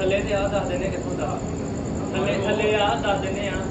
ਥੱਲੇ ਤੇ ਆ ਦੱਸ ਦਿੰਦੇ ਕਿੱਥੋਂ ਦਾ। ਥੱਲੇ ਥੱਲੇ ਆ ਦੱਸ ਦਿੰਦੇ ਆ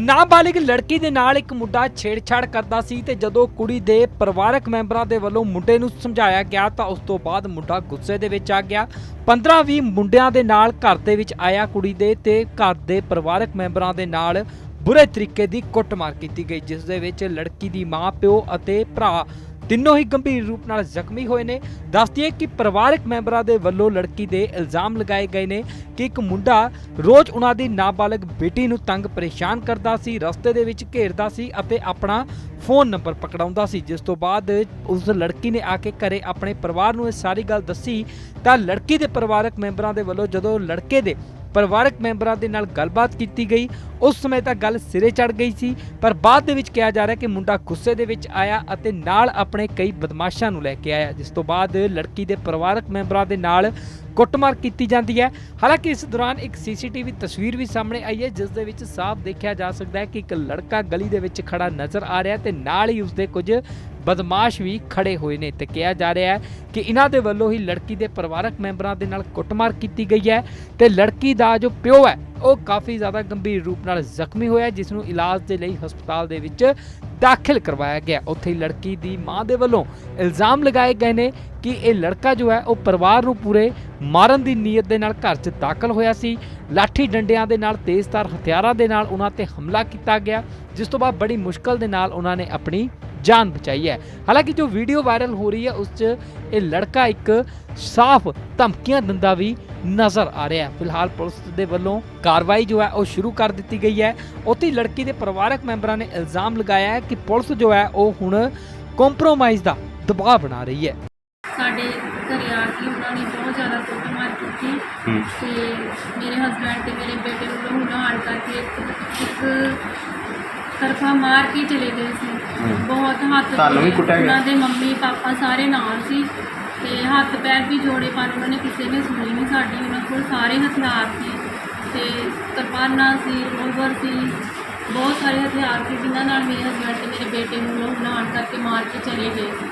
ਨਾਬਾਲਿਗ ਲੜਕੀ ਦੇ ਨਾਲ ਇੱਕ ਮੁੰਡਾ ਛੇੜਛਾੜ ਕਰਦਾ ਸੀ ਤੇ ਜਦੋਂ ਕੁੜੀ ਦੇ ਪਰਿਵਾਰਕ ਮੈਂਬਰਾਂ ਦੇ ਵੱਲੋਂ ਮੁੰਡੇ ਨੂੰ ਸਮਝਾਇਆ ਗਿਆ ਤਾਂ ਉਸ ਤੋਂ ਬਾਅਦ ਮੁੰਡਾ ਗੁੱਸੇ ਦੇ ਵਿੱਚ ਆ ਗਿਆ। 15-20 ਮੁੰਡਿਆਂ ਦੇ ਨਾਲ ਘਰ ਦੇ ਵਿੱਚ ਆਇਆ ਕੁੜੀ ਦੇ ਤੇ ਘਰ ਦੇ ਪਰਿਵਾਰਕ ਮੈਂਬਰਾਂ ਦੇ ਨਾਲ ਬੁਰੇ ਤਰੀਕੇ ਦੀ ਕੁੱਟਮਾਰ ਕੀਤੀ ਗਈ, ਜਿਸ ਦੇ ਵਿੱਚ ਲੜਕੀ ਦੀ ਮਾਂ, ਪਿਓ ਅਤੇ ਭਰਾ ਤਿੰਨੋਂ ਹੀ ਗੰਭੀਰ ਰੂਪ ਨਾਲ ਜ਼ਖਮੀ ਹੋਏ ਨੇ। ਦੱਸਦੀਏ ਕਿ ਪਰਿਵਾਰਕ ਮੈਂਬਰਾਂ ਦੇ ਵੱਲੋਂ ਲੜਕੀ ਦੇ ਇਲਜ਼ਾਮ ਲਗਾਏ ਗਏ ਨੇ ਕਿ ਇੱਕ ਮੁੰਡਾ ਰੋਜ਼ ਉਹਨਾਂ ਦੀ ਨਾਬਾਲਗ ਬੇਟੀ ਨੂੰ ਤੰਗ ਪਰੇਸ਼ਾਨ ਕਰਦਾ ਸੀ, ਰਸਤੇ ਦੇ ਵਿੱਚ ਘੇਰਦਾ ਸੀ ਅਤੇ ਆਪਣਾ ਫੋਨ ਨੰਬਰ ਪਕੜਾਉਂਦਾ ਸੀ। ਜਿਸ ਤੋਂ ਬਾਅਦ ਉਸ ਲੜਕੀ ਨੇ ਆ ਕੇ ਘਰੇ ਆਪਣੇ ਪਰਿਵਾਰ ਨੂੰ ਇਹ ਸਾਰੀ ਗੱਲ ਦੱਸੀ ਤਾਂ ਲੜਕੀ ਦੇ ਪਰਿਵਾਰਕ ਮੈਂਬਰਾਂ ਦੇ ਵੱਲੋਂ ਜਦੋਂ ਲੜਕੇ ਦੇ ਪਰਿਵਾਰਕ ਮੈਂਬਰਾਂ ਦੇ ਨਾਲ ਗੱਲਬਾਤ ਕੀਤੀ ਗਈ। ਉਸ ਸਮੇਂ ਤਾਂ ਗੱਲ ਸਿਰੇ ਚੜ ਗਈ ਸੀ, ਪਰ ਬਾਅਦ ਦੇ ਵਿੱਚ ਕਿਹਾ ਜਾ ਰਿਹਾ ਕਿ ਮੁੰਡਾ ਗੁੱਸੇ ਦੇ ਵਿੱਚ ਆਇਆ ਅਤੇ ਨਾਲ ਆਪਣੇ ਕਈ ਬਦਮਾਸ਼ਾਂ ਨੂੰ ਲੈ ਕੇ ਆਇਆ, ਜਿਸ ਤੋਂ ਬਾਅਦ ਲੜਕੀ ਦੇ ਪਰਿਵਾਰਕ ਮੈਂਬਰਾਂ ਦੇ ਨਾਲ ਕੁੱਟਮਾਰ ਕੀਤੀ ਜਾਂਦੀ ਹੈ। ਹਾਲਾਂਕਿ ਇਸ ਦੌਰਾਨ ਇੱਕ ਸੀਸੀਟੀਵੀ ਤਸਵੀਰ ਵੀ ਸਾਹਮਣੇ ਆਈ ਹੈ, ਜਿਸ ਦੇ ਵਿੱਚ ਸਾਫ਼ ਦੇਖਿਆ ਜਾ ਸਕਦਾ ਹੈ ਕਿ ਇੱਕ ਲੜਕਾ ਗਲੀ ਦੇ ਵਿੱਚ ਖੜਾ ਨਜ਼ਰ ਆ ਰਿਹਾ ਤੇ ਨਾਲ ਹੀ ਉਸਦੇ ਕੁਝ ਬਦਮਾਸ਼ ਵੀ ਖੜੇ ਹੋਏ ਨੇ ਤੇ ਕਿਹਾ ਜਾ ਰਿਹਾ ਹੈ ਕਿ ਇਹਨਾਂ ਦੇ ਵੱਲੋਂ ਹੀ ਲੜਕੀ ਦੇ ਪਰਿਵਾਰਕ ਮੈਂਬਰਾਂ ਦੇ ਨਾਲ ਕੁੱਟਮਾਰ ਕੀਤੀ ਗਈ ਹੈ ਤੇ ਲੜਕੀ ਦਾ ਜੋ ਪਿਓ ਹੈ, ਉਹ ਕਾਫੀ ਜ਼ਿਆਦਾ ਗੰਭੀਰ ਰੂਪ ਨਾਲ ਜ਼ਖਮੀ ਹੋਇਆ ਜਿਸ ਨੂੰ ਇਲਾਜ ਦੇ ਲਈ ਹਸਪਤਾਲ ਦੇ ਵਿੱਚ ਦਾਖਲ ਕਰਵਾਇਆ ਗਿਆ। ਉੱਥੇ ਹੀ ਲੜਕੀ ਦੀ ਮਾਂ ਦੇ ਵੱਲੋਂ ਇਲਜ਼ਾਮ ਲਗਾਏ ਗਏ ਨੇ ਕਿ ਇਹ ਲੜਕਾ ਜੋ ਹੈ, ਉਹ ਪਰਿਵਾਰ ਨੂੰ ਪੂਰੇ ਮਾਰਨ ਦੀ ਨੀਅਤ ਦੇ ਨਾਲ ਘਰ 'ਚ ਦਾਖਲ ਹੋਇਆ ਸੀ। ਲਾਠੀ ਡੰਡਿਆਂ ਦੇ ਨਾਲ, ਤੇਜ਼ਧਾਰ ਹਥਿਆਰਾਂ ਦੇ ਨਾਲ ਉਹਨਾਂ ਤੇ ਹਮਲਾ ਕੀਤਾ ਗਿਆ, ਜਿਸ ਤੋਂ ਬਾਅਦ ਬੜੀ ਮੁਸ਼ਕਲ ਦੇ ਨਾਲ ਉਹਨਾਂ ਨੇ ਆਪਣੀ ਜਾਨ ਬਚਾਈ ਹੈ। ਹਾਲਾਂਕਿ ਜੋ ਵੀਡੀਓ ਵਾਇਰਲ ਹੋ ਰਹੀ ਹੈ, ਉਸ 'ਚ ਇਹ ਲੜਕਾ ਇੱਕ ਸਾਫ਼ ਧਮਕੀਆਂ ਦਿੰਦਾ ਵੀ ਨਜ਼ਰ ਆ ਰਿਹਾ ਹੈ। ਫਿਲਹਾਲ ਪੁਲਿਸ ਦੇ ਵੱਲੋਂ ਕਾਰਵਾਈ ਜੋ ਹੈ ਉਹ ਸ਼ੁਰੂ ਕਰ ਦਿੱਤੀ ਗਈ ਹੈ। ਉੱਥੇ ਹੀ ਲੜਕੀ ਦੇ ਪਰਿਵਾਰਕ ਮੈਂਬਰਾਂ ਨੇ ਇਲਜ਼ਾਮ ਲਗਾਇਆ ਹੈ ਕਿ ਪੁਲਿਸ ਜੋ ਹੈ ਉਹ ਹੁਣ ਕੰਪਰੋਮਾਈਜ਼ ਦਾ ਦਬਾਅ ਬਣਾ ਰਹੀ ਹੈ। ਸਾਡੇ ਘਰੇ ਆ ਕੇ ਉਹਨਾਂ ਨੇ ਬਹੁਤ ਜ਼ਿਆਦਾ ਕੁੱਟਮਾਰ ਕੀਤੀ। ਤੇ ਮੇਰੇ ਹਸਬੰਡ ਤੇ ਮੇਰੇ ਬੇਟੇ ਨੂੰ ਲਹੂ ਹਾਰ ਕਰਕੇ ਇੱਕ ਇੱਕ ਤਰਫਾ ਮਾਰ ਕੇ ਚਲੇ ਗਏ ਸੀ। ਬਹੁਤ ਹੱਥ ਤੁਹਾਨੂੰ ਵੀ ਜੋੜੇ। ਕੁੱਟਿਆ ਗਿਆ? ਉਹਨਾਂ ਦੇ ਮੰਮੀ ਪਾਪਾ ਸਾਰੇ ਨਾਲ ਸੀ। ਤੇ ਹੱਥ ਪੈਰ ਵੀ ਜੋੜੇ ਪਰ ਉਹਨਾਂ ਨੇ ਕਿਸੇ ਨੇ ਸੁਣੀ ਨਹੀਂ ਸਾਡੀ ਉਹਨਾਂ ਕੋਲ ਸਾਰੇ ਹਥਿਆਰ ਸੀ ਤੇ ਕਿਰਪਾਨਾਂ ਸੀ ਰਿਵੋਲਵਰ ਸੀ ਬਹੁਤ ਸਾਰੇ ਹਥਿਆਰ ਸੀ ਜਿਨ੍ਹਾਂ ਨਾਲ ਮੇਰੇ ਹਸਬੰਡ ਤੇ ਮੇਰੇ ਬੇਟੇ ਨੂੰ ਲਹੂ ਹਾਰ ਕਰਕੇ ਮਾਰ ਕੇ ਚਲੇ ਗਏ ਸੀ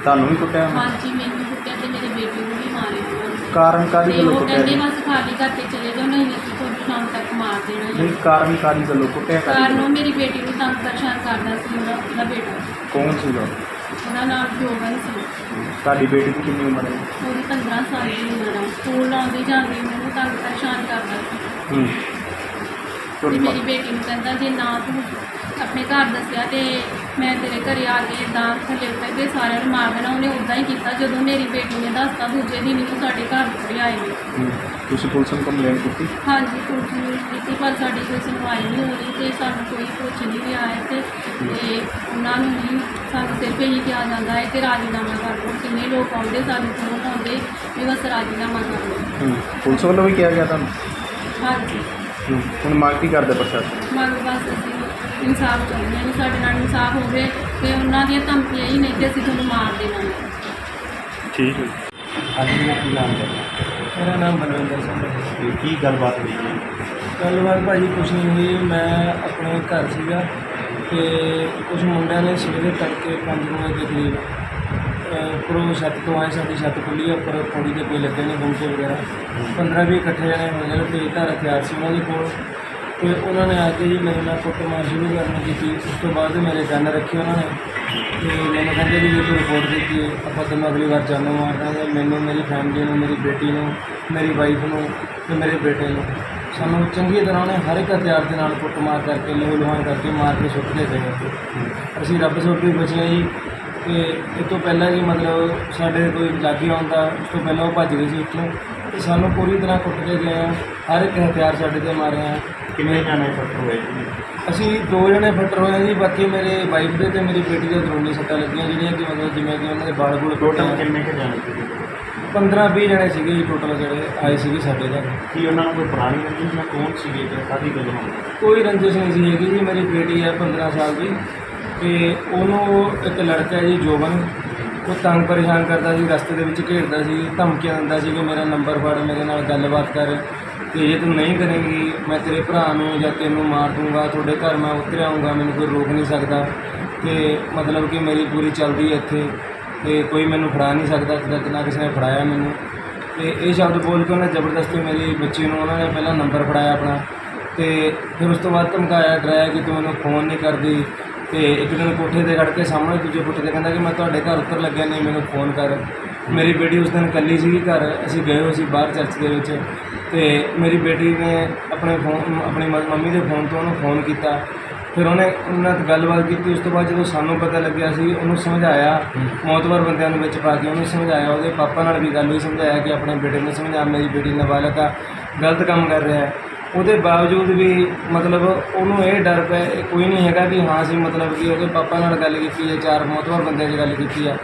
ਤੁਹਾਨੂੰ ਵੀ ਕੁੱਟਿਆ ਉਹਨਾਂ ਨੇ? ਹਾਂਜੀ ਮੈਨੂੰ ਕੁੱਟਿਆ ਤੇ ਮੇਰੇ ਬੇਟੇ ਨੂੰ ਵੀ ਮਾਰੇ ਉਹਨਾਂ ਨੇ। ਕਾਰਨ ਕਾਦੀ ਤੇ ਗੱਲੋਂ ਉਹ ਕੁੱਟਿਆ ਕਹਿੰਦੇ ਜੀ? ਬਸ ਖਾਲੀ ਕਰਕੇ ਚਲੇ ਜਾਓ ਨਹੀਂ ਅਸੀਂ ਤੁਹਾਨੂੰ ਸ਼ਾਮ ਤੱਕ ਮਾਰ ਦੇਣਾ ਨਹੀਂ ਹੈ ਕਾਰਨ ਕਾਦੀ ਗੱਲੋਂ ਕੁੱਟਿਆ ਕਾਰਨ ਉਹ? ਮੇਰੀ ਬੇਟੀ ਨੂੰ ਤੰਗ ਪਰੇਸ਼ਾਨ ਕਰਦਾ ਸੀ ਉਹਦਾ ਉਹਦਾ ਬੇਟਾ ਕੌਣ ਸੀਗਾ ਉਹਦਾ ਨਾਮ ਜੋਗਨ ਸੀ ਤੁਹਾਡੀ ਬੇਟੀ ਦੀ ਕਿੰਨੀ ਉਮਰ ਹੈ? ਉਹਦੀ 15 ਸਾਲ ਦੀ ਉਮਰ ਹੈ ਸਕੂਲ ਆਉਂਦੀ ਜਾਂਦੀ ਮੈਨੂੰ ਤੰਗ ਪਰੇਸ਼ਾਨ ਕਰਦਾ ਸੀ। ਹੂੰ। ਤੇ ਤੁਹਾਡੀ ਮੇਰੀ ਬੇਟੀ ਨੂੰ ਕਹਿੰਦਾ ਜੇ ਨਾ ਤੂੰ ਆਪਣੇ ਘਰ ਦੱਸਿਆ ਤੇ ਮੈਂ ਤੇਰੇ ਘਰੇ ਆ ਕੇ ਇਦਾਂ ਥੱਲੇ ਉੱਤੇ ਤੇ ਸਾਰਿਆਂ ਨੂੰ ਮਾਰ ਦੇਣਾ ਉਹਨੇ ਉਦਾਂ ਹੀ ਕੀਤਾ ਜਦੋਂ ਮੇਰੀ ਬੇਟੀ ਨੇ ਦੱਸਤਾ ਦੂਜੇ ਦਿਨ ਹੀ ਉਹ ਸਾਡੇ ਘਰ ਉੱਤੇ ਆਏ ਨੇ। ਹੂੰ। ਤੁਸੀਂ ਪੁਲਿਸ ਨੂੰ ਕੰਪਲੇਂਟ ਕੀਤੀ? ਹਾਂਜੀ ਪੁਲਿਸ ਨੂੰ ਕੀਤੀ ਪਰ ਸਾਡੀ ਕੋਈ ਸੁਣਵਾਈ ਨਹੀਂ ਹੋ ਰਹੀ ਤੇ ਸਾਨੂੰ ਕੋਈ ਪੁੱਛ ਨਹੀਂ ਰਿਹਾ ਹੈ ਤੇ ਤੇ ਉਹਨਾਂ ਨੂੰ ਵੀ ਸਾਨੂੰ ਸਿਰਫ ਇਹੀ ਕਿਹਾ ਜਾਂਦਾ ਹੈ ਕਿ ਰਾਜੀਨਾਮਾ ਕਰ ਲਓ ਕਿੰਨੇ ਲੋਕ ਆਉਂਦੇ ਸਾਨੂੰ ਫੋਨ ਆਉਂਦੇ ਵੀ ਬਸ ਰਾਜੀਨਾਮਾ ਕਰ ਲਓ। ਹੂੰ ਪੁਲਿਸ ਵੱਲੋਂ ਵੀ ਕਿਹਾ ਗਿਆ ਤੁਹਾਨੂੰ? ਹਾਂਜੀ। ਹੂੰ। ਹੁਣ ਮੰਗ ਕੀ ਕਰਦੇ ਪ੍ਰਸ਼ਾਸਨ। ਮੰਗ ਬਸ ਅਸੀਂ ਇਨਸਾਫ ਚਾਹੁੰਦੇ ਹਾਂ ਵੀ ਸਾਡੇ ਨਾਲ ਇਨਸਾਫ ਹੋਵੇ ਤੇ ਉਹਨਾਂ ਦੀਆਂ ਧਮਕੀਆਂ ਹੀ ਨਹੀਂ ਤੇ ਅਸੀਂ ਤੁਹਾਨੂੰ ਮਾਰ ਦੇਵਾਂਗੇ। ਠੀਕ ਹੈ। ਹਾਂਜੀ ਮੇਰਾ ਕੀ ਨਾਮ ਹੈ? ਮੇਰਾ ਨਾਮ ਬਲਵਿੰਦਰ ਸਿੰਘ ਹੈ। ਤੇ ਕੀ ਗੱਲਬਾਤ ਹੋਈ ਜੀ? ਗੱਲਬਾਤ ਭਾਜੀ ਕੁਛ ਨਹੀਂ ਹੋਈ ਮੈਂ ਆਪਣੇ ਘਰ ਸੀਗਾ ਤੇ ਕੁਝ ਮੁੰਡਿਆਂ ਨੇ ਸਵੇਰੇ ਤੜਕੇ 5 ਵਜੇ ਦੇ ਕਰੀਬ ਉੱਪਰੋਂ ਛੱਤ ਤੋਂ ਆਏ, ਸਾਡੀ ਛੱਤ ਖੁੱਲੀ ਹੈ ਉੱਪਰ ਪੌੜੀ ਦੇ ਕੋਈ ਲੱਗੇ ਨੇ ਗੁੰਮਟੇ ਵਗੈਰਾ। 15 20 ਇਕੱਠੇ ਜਣੇ ਹੋ ਗਏ ਤੇ ਧਾਰ ਹਥਿਆਰ ਸੀ ਉਹਨਾਂ ਦੇ ਕੋਲ। ਤੇ ਉਹਨਾਂ ਨੇ ਆ ਕੇ ਜੀ ਮੇਰੇ ਨਾਲ ਕੁੱਟਮਾਰ ਸ਼ੁਰੂ ਕਰਨੀ ਕੀਤੀ। ਉਸ ਤੋਂ ਬਾਅਦ ਮੇਰੇ ਗਨ ਰੱਖੇ ਉਹਨਾਂ ਨੇ। ਤੇ ਮੈਨੂੰ ਕਹਿੰਦੇ ਵੀ ਜੇ ਤੂੰ ਰਿਪੋਰਟ ਦਿੱਤੀ ਆਪਾਂ ਤੈਨੂੰ ਅਗਲੀ ਵਾਰ ਜਾਨੋਂ ਮਾਰ ਦਾਂਗੇ ਮੈਨੂੰ, ਮੇਰੀ ਫੈਮਿਲੀ ਨੂੰ, ਮੇਰੀ ਬੇਟੀ ਨੂੰ, ਮੇਰੀ ਵਾਈਫ ਨੂੰ ਤੇ ਮੇਰੇ ਬੇਟੇ ਨੂੰ। ਸਾਨੂੰ ਚੰਗੀ ਤਰ੍ਹਾਂ ਉਹਨੇ ਹਰ ਇੱਕ ਹਥਿਆਰ ਦੇ ਨਾਲ ਕੁੱਟਮਾਰ ਕਰਕੇ ਲੋਹ ਲੋਹਾਨ ਕਰਕੇ ਮਾਰ ਕੇ ਸੁੱਟਦੇ ਗਏ ਅਸੀਂ ਰੱਬ ਸੋਪੀ ਬਚੇ ਜੀ। ਕਿ ਇਹ ਤੋਂ ਪਹਿਲਾਂ ਜੀ ਮਤਲਬ ਸਾਡੇ ਕੋਈ ਲਾਗੇ ਆਉਂਦਾ ਉਸ ਤੋਂ ਪਹਿਲਾਂ ਉਹ ਭੱਜ ਗਏ ਸੀ ਉੱਥੋਂ। ਤੇ ਸਾਨੂੰ ਪੂਰੀ ਤਰ੍ਹਾਂ ਕੁੱਟ ਕੇ ਗਏ ਆ। ਹਰ ਇੱਕ ਹਥਿਆਰ ਸਾਡੇ ਤੇ ਮਾਰੇ ਆ। ਕਿੰਨੇ ਜਾਣੇ ਫੱਟ ਹੋਏ ਜੀ? ਅਸੀਂ ਦੋ ਜਣੇ ਫੱਟਰ ਹੋਏ ਜੀ ਬਾਕੀ ਮੇਰੇ ਵਾਈਫ ਦੇ ਤੇ ਮੇਰੀ ਬੇਟੀ ਦੇ ਦਰੋਨੀ ਸੱਟਾਂ ਲੱਗੀਆਂ ਜਿਹੜੀਆਂ ਕਿ ਮਤਲਬ ਜਿਵੇਂ ਕਿ ਉਹਨਾਂ ਦੇ ਬਾਲ ਬੁਲ ਟੋਟਲ ਕਿੰਨੇ ਕੁ ਜਾਣੇ ਸੀ 15 20 ਜਣੇ ਸੀਗੇ ਜੀ ਟੋਟਲ ਜਿਹੜੇ ਆਏ ਸੀਗੇ ਸਾਡੇ ਘਰ। ਕੀ ਉਹਨਾਂ ਨਾਲ ਕੋਈ ਪੁਰਾਣੀ ਰੰਜਿਸ਼ ਜਾਂ ਕੌਣ ਸੀਗੇ ਤੇ ਕਾਦੀ ਗੱਲ? ਹੋਈ ਕੋਈ ਰੰਜਿਸ਼ ਨਹੀਂ ਸੀ ਹੈਗੀ ਜੀ ਮੇਰੀ ਬੇਟੀ ਹੈ 15 ਸਾਲ ਦੀ। ਤੇ ਉਹਨੂੰ ਇੱਕ ਲੜਕਾ ਹੈ ਜੀ, ਜੋਬਨ, ਉਹ ਤੰਗ ਪਰੇਸ਼ਾਨ ਕਰਦਾ ਸੀ, ਰਸਤੇ ਦੇ ਵਿੱਚ ਘੇਰਦਾ ਸੀ, ਧਮਕੀਆਂ ਦਿੰਦਾ ਸੀ ਕਿ ਮੇਰਾ ਨੰਬਰ ਫੜ, ਮੇਰੇ ਨਾਲ ਗੱਲਬਾਤ ਕਰ, ਤੇ ਜੇ ਤੂੰ ਨਹੀਂ ਕਰੇਂਗੀ, ਮੈਂ ਤੇਰੇ ਭਰਾ ਨੂੰ ਜਾਂ ਤੈਨੂੰ ਮਾਰ ਦੂੰਗਾ, ਤੁਹਾਡੇ ਘਰ ਮੈਂ ਉਤਰ ਆਊਂਗਾ ਮੈਨੂੰ ਕੋਈ ਰੋਕ ਨਹੀਂ ਸਕਦਾ, ਤੇ ਮਤਲਬ ਕਿ ਮੇਰੀ ਪੂਰੀ ਚੱਲਦੀ ਹੈ ਇੱਥੇ, ਤੇ ਕੋਈ ਮੈਨੂੰ ਫੜਾ ਨਹੀਂ ਸਕਦਾ ਅੱਜ ਤੱਕ ਨਾ ਕਿਸੇ ਨੇ ਫੜਾਇਆ ਮੈਨੂੰ। ਤੇ ਇਹ ਸ਼ਬਦ ਬੋਲ ਕੇ ਉਹਨੇ ਜ਼ਬਰਦਸਤੀ ਮੇਰੀ ਬੱਚੀ ਨੂੰ, ਉਹਨਾਂ ਨੇ ਪਹਿਲਾਂ ਨੰਬਰ ਫੜਾਇਆ ਆਪਣਾ, ਤੇ ਫਿਰ ਉਸ ਤੋਂ ਬਾਅਦ ਧਮਕਾਇਆ, ਡਰਾਇਆ ਕਿ ਤੂੰ ਮੈਨੂੰ ਫੋਨ ਨਹੀਂ ਕਰਦੀ ਤੇ ਇੱਕ ਦਿਨ ਕੋਠੇ ਤੇ ਖੜ ਕੇ ਸਾਹਮਣੇ ਦੂਜੇ ਫੁੱਟ ਤੇ ਕਹਿੰਦਾ ਕਿ ਮੈਂ ਤੁਹਾਡੇ ਘਰ ਉੱਤਰ ਲੱਗਿਆ ਨਹੀਂ ਮੈਨੂੰ ਫੋਨ ਕਰ। ਮੇਰੀ ਬੇਟੀ ਉਸ ਦਿਨ ਇਕੱਲੀ ਸੀਗੀ ਘਰ ਅਸੀਂ ਗਏ ਹੋਏ ਸੀ ਬਾਹਰ ਚਰਚ ਦੇ ਵਿੱਚ। ਤੇ ਮੇਰੀ ਬੇਟੀ ਨੇ ਆਪਣੇ ਫੋਨ ਆਪਣੀ ਮ- ਮੰਮੀ ਦੇ ਫੋਨ ਤੋਂ ਉਹਨੂੰ ਫੋਨ ਕੀਤਾ। ਫਿਰ ਉਹਨੇ ਉਹਨਾਂ ਨਾਲ ਗੱਲਬਾਤ ਕੀਤੀ ਉਸ ਤੋਂ ਬਾਅਦ ਜਦੋਂ ਸਾਨੂੰ ਪਤਾ ਲੱਗਿਆ ਸੀ ਉਹਨੂੰ ਸਮਝਾਇਆ। ਮੌਤਵਰ ਬੰਦਿਆਂ ਨੂੰ ਵਿੱਚ ਪਾ ਕੇ ਉਹਨੂੰ ਸਮਝਾਇਆ। ਉਹਦੇ ਪਾਪਾ ਨਾਲ ਵੀ ਗੱਲ ਹੋਈ ਸਮਝਾਇਆ ਕਿ ਆਪਣੇ ਬੇਟੇ ਨੂੰ ਸਮਝਾ ਮੇਰੀ ਬੇਟੀ ਨਾਬਾਲਗ ਆ ਗਲਤ ਕੰਮ ਕਰ ਰਿਹਾ ਹੈ। ਉਹਦੇ ਬਾਵਜੂਦ ਵੀ ਮਤਲਬ ਉਹਨੂੰ ਇਹ ਡਰ ਪਿਆ ਇਹ ਕੋਈ ਨਹੀਂ ਹੈਗਾ ਵੀ ਹਾਂ ਅਸੀਂ ਮਤਲਬ ਕਿ ਉਹਦੇ ਪਾਪਾ ਨਾਲ ਗੱਲ ਕੀਤੀ ਹੈ, ਚਾਰ ਮੌਤਵਰ ਬੰਦਿਆਂ 'ਚ ਗੱਲ ਕੀਤੀ ਆ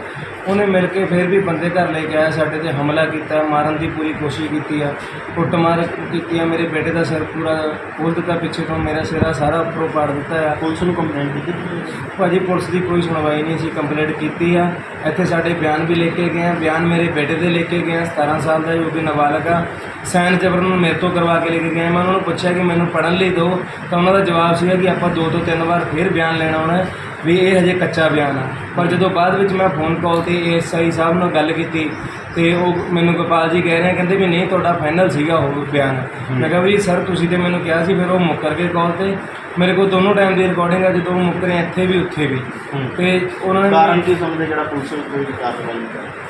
ਉਹਨੇ ਮਿਲ ਕੇ ਫਿਰ ਵੀ ਬੰਦੇ ਘਰ ਲੈ ਕੇ ਆਇਆ ਸਾਡੇ ਤੇ ਹਮਲਾ ਕੀਤਾ ਮਾਰਨ ਦੀ ਪੂਰੀ ਕੋਸ਼ਿਸ਼ ਕੀਤੀ ਆ। ਕੁੱਟਮਾਰ ਕੀਤੀ ਆ। ਮੇਰੇ ਬੇਟੇ ਦਾ ਸਿਰ ਪੂਰਾ ਖੋਲ ਦਿੱਤਾ ਪਿੱਛੇ ਤੋਂ ਮੇਰਾ ਸਿਰਾ ਸਾਰਾ ਉੱਪਰੋਂ ਪਾੜ ਦਿੱਤਾ ਆ। ਪੁਲਿਸ ਨੂੰ ਕੰਪਲੇਂਟ ਕੀਤੀ? ਭਾਜੀ ਪੁਲਿਸ ਦੀ ਕੋਈ ਸੁਣਵਾਈ ਨਹੀਂ ਅਸੀਂ ਕੰਪਲੇਂਟ ਕੀਤੀ ਆ। ਇੱਥੇ ਸਾਡੇ ਬਿਆਨ ਵੀ ਲੈ ਕੇ ਗਏ ਆ। ਬਿਆਨ ਮੇਰੇ ਬੇਟੇ ਦੇ ਲੈ ਕੇ ਗਏ ਆ 17 ਸਾਲ ਦਾ ਜੋ ਕਿ ਨਾਬਾਲਗ ਆ। ਸਾਈਨ ਜਬਰਨ ਨੂੰ ਮੇਰੇ ਤੋਂ ਕਰਵਾ ਕੇ ਲੈ ਕੇ ਗਏ। ਮੈਂ ਉਹਨਾਂ ਨੂੰ ਪੁੱਛਿਆ ਕਿ ਮੈਨੂੰ ਪੜ੍ਹਨ ਲਈ ਦਿਓ। ਤਾਂ ਉਹਨਾਂ ਦਾ ਜਵਾਬ ਸੀਗਾ ਕਿ ਆਪਾਂ ਦੋ ਤੋਂ ਤਿੰਨ ਵਾਰ ਫਿਰ ਬਿਆਨ ਲੈਣਾ ਹੋਣਾ ਵੀ ਇਹ ਹਜੇ ਕੱਚਾ ਬਿਆਨ ਆ। ਪਰ ਜਦੋਂ ਬਾਅਦ ਵਿੱਚ ਮੈਂ ਫੋਨ ਕਾਲ ਤੇ ਐਸਆਈ ਸਾਹਿਬ ਨਾਲ ਗੱਲ ਕੀਤੀ ਤੇ ਉਹ ਮੈਨੂੰ ਗੋਪਾਲ ਜੀ ਕਹਿ ਰਹੇ ਆ, ਕਹਿੰਦੇ ਵੀ ਨਹੀਂ ਤੁਹਾਡਾ ਫਾਈਨਲ ਸੀਗਾ ਉਹ ਬਿਆਨ। ਮੈਂ ਕਿਹਾ ਵੀ ਸਰ ਤੁਸੀਂ ਤੇ ਮੈਨੂੰ ਕਿਹਾ ਸੀ ਫਿਰ ਉਹ ਮੁੱਕਰ ਕੇ ਕਾਲ ਤੇ। ਮੇਰੇ ਕੋਲ ਦੋਨੋਂ ਟਾਈਮ ਦੀ ਰਿਕਾਰਡਿੰਗ ਆ ਜਦੋਂ ਉਹ ਮੁੱਕਰੇ ਇੱਥੇ ਵੀ ਉੱਥੇ ਵੀ। ਤੇ ਉਹਨਾਂ ਨੇ ਕਾਰਨ ਕੀ ਸਮਝਦੇ ਜਿਹੜਾ ਪੁਲਿਸ ਕੋਈ ਕਾਰਵਾਈ?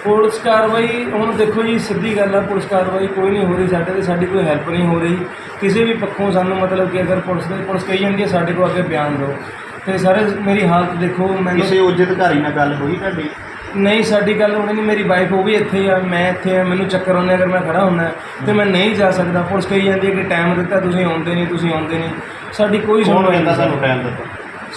ਪੁਲਿਸ ਕਾਰਵਾਈ ਹੁਣ ਦੇਖੋ ਜੀ ਸਿੱਧੀ ਗੱਲ ਆ ਪੁਲਿਸ ਕਾਰਵਾਈ ਕੋਈ ਨਹੀਂ ਹੋ ਰਹੀ ਸਾਡੇ ਤੇ ਸਾਡੀ ਕੋਈ ਹੈਲਪ ਨਹੀਂ ਹੋ ਰਹੀ। ਕਿਸੇ ਵੀ ਪੱਖੋਂ ਸਾਨੂੰ ਮਤਲਬ ਕਿ ਅਗਰ ਪੁਲਿਸ ਦੇ ਪੁਲਿਸ ਕਹੀ ਜਾਂਦੀ ਹੈ ਸਾਡੇ ਕੋਲ ਅੱਗੇ ਬਿਆਨ ਦਿਓ। ਤੇ ਸਾਰੇ ਮੇਰੀ ਹਾਲਤ ਦੇਖੋ ਮੈਨੂੰ ਕਿਸੇ ਉੱਚ ਅਧਿਕਾਰੀ ਨਾਲ ਗੱਲ ਹੋਈ ਤੁਹਾਡੀ? ਨਹੀਂ ਸਾਡੀ ਗੱਲ ਹੋਣੀ ਨਹੀਂ ਮੇਰੀ ਵਾਈਫ ਉਹ ਵੀ ਇੱਥੇ ਆ ਮੈਂ ਇੱਥੇ ਆ ਮੈਨੂੰ ਚੱਕਰ ਆਉਂਦੇ ਅਗਰ ਮੈਂ ਖੜਾ ਹੁੰਦਾ ਤੇ ਮੈਂ ਨਹੀਂ ਜਾ ਸਕਦਾ। ਪੁਲਿਸ ਕਹੀ ਜਾਂਦੀ ਹੈ ਕਿ ਟਾਈਮ ਦਿੱਤਾ ਤੁਸੀਂ ਆਉਂਦੇ ਨਹੀਂ ਤੁਸੀਂ ਆਉਂਦੇ ਨਹੀਂ। ਸਾਡੀ ਕੋਈ ਕੌਣ ਸੁਣਵਾਈ ਕਹਿੰਦਾ ਨਹੀਂ ਸਰ। ਟਾਈਮ ਦਿੱਤਾ?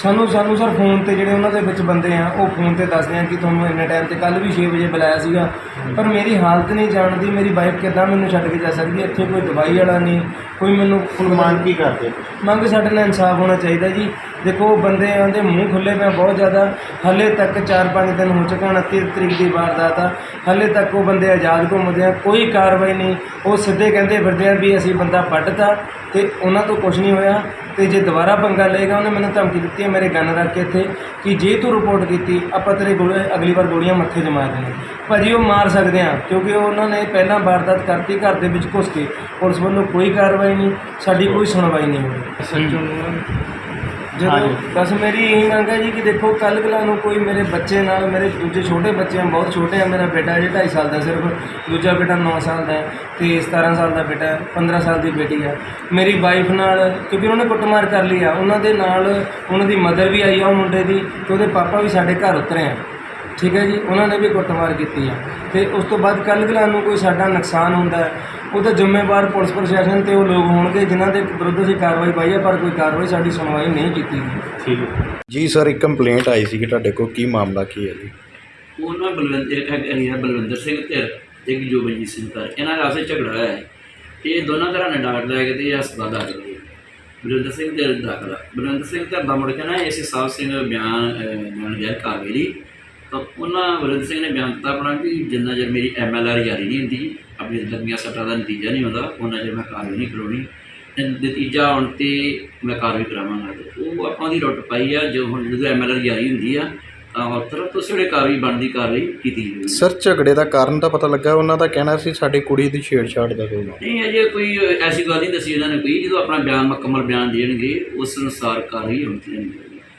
ਸਾਨੂੰ ਸਾਨੂੰ ਸਰ ਫੋਨ ਤੇ ਜਿਹੜੇ ਉਹਨਾਂ ਦੇ ਵਿੱਚ ਬੰਦੇ ਆ ਉਹ ਫੋਨ ਤੇ ਦੱਸਦੇ ਆ ਕਿ ਤੁਹਾਨੂੰ ਇੰਨੇ ਟਾਈਮ ਤੇ ਕੱਲ ਵੀ 6 ਵਜੇ ਬੁਲਾਇਆ ਸੀਗਾ। ਪਰ ਮੇਰੀ ਹਾਲਤ ਨਹੀਂ ਜਾਣਦੀ ਮੇਰੀ ਵਾਈਫ ਕਿੱਦਾਂ ਮੈਨੂੰ ਛੱਡ ਕੇ ਜਾ ਸਕਦੀ ਹੈ? ਇੱਥੇ ਕੋਈ ਦਵਾਈ ਵਾਲਾ ਨਹੀਂ ਕੋਈ ਮੈਨੂੰ ਹੁਣ ਮੰਗ ਕੀ ਕਰਦੇ? ਮੰਗ ਸਾਡੇ ਨਾਲ ਇਨਸਾਫ ਹੋਣਾ ਚਾਹੀਦਾ ਜੀ। ਦੇਖੋ ਬੰਦੇ ਉਹਦੇ ਮੂੰਹ ਖੁੱਲੇ ਪਏ ਬਹੁਤ ਜ਼ਿਆਦਾ। ਹਲੇ ਤੱਕ 4-5 ਦਿਨ ਹੋ ਚੁੱਕੇ ਹਨ 29 ਤਰੀਕ ਦੀ ਵਾਰਦਾਤ ਆ। ਹਲੇ ਤੱਕ ਉਹ ਬੰਦੇ ਆਜ਼ਾਦ ਘੁੰਮਦੇ ਆ, ਕੋਈ ਕਾਰਵਾਈ ਨਹੀਂ। ਉਹ ਸਿੱਧੇ ਕਹਿੰਦੇ ਫਿਰਦੇ ਆ ਵੀ ਅਸੀਂ ਬੰਦਾ ਪੱਟਤਾ ਤੇ ਉਹਨਾਂ ਤੋਂ ਕੁਝ ਨਹੀਂ ਹੋਇਆ। ਤੇ ਜੇ ਦੁਬਾਰਾ ਪੰਗਾ ਲਏਗਾ, ਉਹਨੇ ਮੈਨੂੰ ਧਮਕੀ ਦਿੱਤੀ ਹੈ ਮੇਰੇ ਗਨ ਰੱਖ ਕੇ ਇੱਥੇ ਕਿ ਜੇ ਤੂੰ ਰਿਪੋਰਟ ਕੀਤੀ, ਆਪਾਂ ਤੇਰੇ ਗੋਲੇ, ਅਗਲੀ ਵਾਰ ਗੋਲੀਆਂ ਮੱਥੇ 'ਚ ਮਾਰ ਦੇਣੇ ਭਾਜੀ, ਉਹ ਮਾਰ ਸਕਦੇ ਆ, ਕਿਉਂਕਿ ਉਹਨਾਂ ਨੇ ਪਹਿਲਾਂ ਵਾਰਦਾਤ ਕਰਤੀ, ਘਰ ਦੇ ਵਿੱਚ ਘੁਸ ਕੇ। ਪੁਲਿਸ ਵੱਲੋਂ ਕੋਈ ਕਾਰਵਾਈ ਨਹੀਂ, ਸਾਡੀ ਕੋਈ ਸੁਣਵਾਈ ਨਹੀਂ ਹੋਈ। ਜਦੋਂ। ਬਸ ਮੇਰੀ ਇਹੀ ਮੰਗ ਹੈ ਜੀ ਕਿ ਦੇਖੋ ਕੱਲ ਕਲਾ ਨੂੰ ਕੋਈ ਮੇਰੇ ਬੱਚੇ ਨਾਲ ਮੇਰੇ ਦੂਜੇ ਛੋਟੇ ਬੱਚੇ ਆ ਬਹੁਤ ਛੋਟੇ ਆ ਮੇਰਾ ਬੇਟਾ ਅਜੇ 2.5 ਸਾਲ ਦਾ ਸਿਰਫ ਦੂਜਾ ਬੇਟਾ 9 ਸਾਲ ਦਾ ਹੈ ਤੇ 17 ਸਾਲ ਦਾ ਬੇਟਾ ਹੈ 15 ਸਾਲ ਦੀ ਬੇਟੀ ਹੈ। ਮੇਰੀ ਵਾਈਫ ਨਾਲ ਕਿਉਂਕਿ ਉਹਨੇ ਕੁੱਟਮਾਰ ਕਰ ਲਈ ਆ ਉਹਨਾਂ ਦੇ ਨਾਲ ਉਹਨਾਂ ਦੀ ਮਦਰ ਵੀ ਆਈ ਆ ਉਹ ਮੁੰਡੇ ਦੀ ਤੇ ਉਹਦੇ ਪਾਪਾ ਵੀ ਸਾਡੇ ਘਰ ਉਤਰੇ ਆ। ਠੀਕ ਹੈ ਜੀ ਉਹਨਾਂ ਨੇ ਵੀ ਕੁੱਟਮਾਰ ਕੀਤੀ ਆ। ਤੇ ਉਸ ਤੋਂ ਬਾਅਦ ਕੱਲ ਕਲਾ ਨੂੰ ਕੋਈ ਸਾਡਾ ਨੁਕਸਾਨ ਹੁੰਦਾ ਉਹਦਾ ਜ਼ਿੰਮੇਵਾਰ ਪੁਲਿਸ ਪ੍ਰਸ਼ਾਸਨ ਤੇ ਉਹ ਲੋਕ ਹੋਣਗੇ ਜਿਨ੍ਹਾਂ ਦੇ ਵਿਰੁੱਧ ਅਸੀਂ ਕਾਰਵਾਈ ਪਾਈ ਹੈ ਪਰ ਕੋਈ ਕਾਰਵਾਈ ਸਾਡੀ ਸੁਣਵਾਈ ਨਹੀਂ ਕੀਤੀ ਗਈ। ਠੀਕ ਹੈ। ਜੀ ਸਰ ਇੱਕ ਕੰਪਲੇਂਟ ਆਈ ਸੀ ਕਿ ਤੁਹਾਡੇ ਕੋਲ ਕੀ ਮਾਮਲਾ ਕੀ ਹੈ ਜੀ? ਉਹਨਾਂ ਬਲਵੰਤ ਇੱਕ ਹੈਗਾ ਬਲਵੰਦਰ ਸਿੰਘ ਤੇ ਇੱਕ ਜੋਬਨਜੀਤ ਸਿੰਘ ਦਾ। ਇਹਨਾਂ ਦਾ ਆਪਸੇ ਝਗੜਾ ਹੋਇਆ ਹੈ। ਤੇ ਇਹ ਦੋਨਾਂ ਤਰ੍ਹਾਂ ਨੇ ਡਾਕ ਲੈ ਕੇ ਤੇ ਇਹ ਹਸਪਤਾਲ ਦਾਖਲ ਹੋਏ ਬਲਵੰਦਰ ਸਿੰਘ ਤੇ ਦਾਖਲਾ। ਬਲਵੰਦਰ ਸਿੰਘ ਤੇ ਦਾ ਮੁੜ ਕੇ ਨਾ ਐਸੇ ਸਾਹਿਬ ਸਿੰਘ ਬਿਆਨ ਬਿਆਨ ਗਿਆ ਕਾਰਵਾਈ ਤਾਂ ਉਹਨਾਂ ਬਲਵੰਦਰ ਸਿੰਘ ਨੇ ਬਿਆਨ ਦਿੱਤਾ ਆਪਣਾ ਕਿ ਜਿੰਨਾ ਚਿਰ ਮੇਰੀ ਐਮਐਲਆਰ ਜਾਰੀ ਨਹੀਂ ਹੁੰਦੀ ਆਪਣੀ ਲੱਗੀਆਂ ਸੱਟਾਂ ਦਾ ਨਤੀਜਾ ਨਹੀਂ ਹੁੰਦਾ ਉਹਨਾਂ ਚਿਰ ਮੈਂ ਕਾਰਵਾਈ ਨਹੀਂ ਕਰਾਉਣੀ। ਨਤੀਜਾ ਆਉਣ ਤੇ ਮੈਂ ਕਾਰਵਾਈ ਕਰਾਵਾਂਗਾ। ਉਹ ਆਪਾਂ ਦੀ ਰੁੱਟ ਪਾਈ ਆ ਜੋ ਹੁਣ ਜਦੋਂ ਐਮਐਲਆਰ ਜਾਰੀ ਹੁੰਦੀ ਆ ਤਾਂ ਅਫਸਰ ਤੋਂ ਜਿਹੜੇ ਕਾਰਵਾਈ ਬਣਦੀ ਕਾਰਵਾਈ ਕੀਤੀ ਜਾਊਗੀ। ਸਰ ਝਗੜੇ ਦਾ ਕਾਰਨ ਤਾਂ ਪਤਾ ਲੱਗਾ ਉਹਨਾਂ ਦਾ ਕਹਿਣਾ ਸੀ ਸਾਡੀ ਕੁੜੀ ਦੀ ਛੇੜਛਾੜ ਦਾ ਕੋਈ ਨਹੀਂ ਅਜੇ ਕੋਈ ਐਸੀ ਗੱਲ ਨਹੀਂ ਦੱਸੀ ਇਹਨਾਂ ਨੇ ਕੋਈ। ਜਦੋਂ ਆਪਣਾ ਬਿਆਨ ਮੁਕੰਮਲ ਬਿਆਨ ਦੇਣਗੇ ਉਸ ਅਨੁਸਾਰ ਕਾਰਵਾਈ ਚਾਹੀਦੀ ਹੈ।